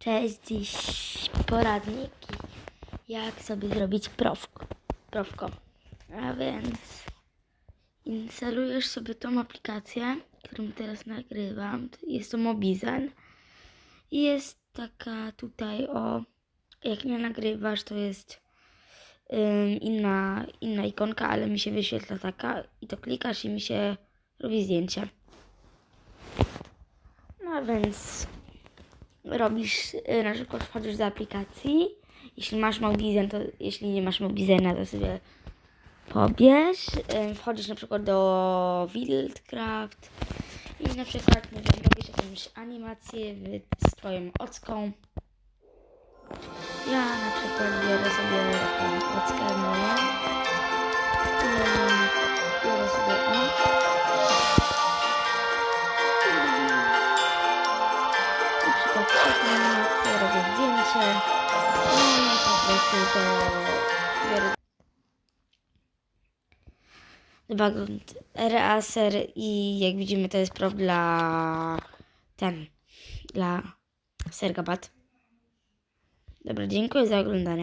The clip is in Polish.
Cześć, dziś poradniki, jak sobie zrobić profko. profko. A więc instalujesz sobie tą aplikację, którą teraz nagrywam. Jest to Mobizen. I jest taka tutaj o, jak nie nagrywasz, to jest inna, inna ikonka, ale mi się wyświetla taka i to klikasz i mi się robi zdjęcie. No więc robisz, y, na przykład wchodzisz do aplikacji. Jeśli masz Mobizen, to jeśli nie masz Mobizena, to sobie pobierz. Y, Wchodzisz na przykład do Wildcraft i na przykład, wiem, robisz jakąś animację z twoją ocką. Na przykład taką animację, robię zdjęcie. No i po prostu to biorę Racer i jak widzimy to jest prop dla ten, dla Sergabat. Dobra, dziękuję za oglądanie.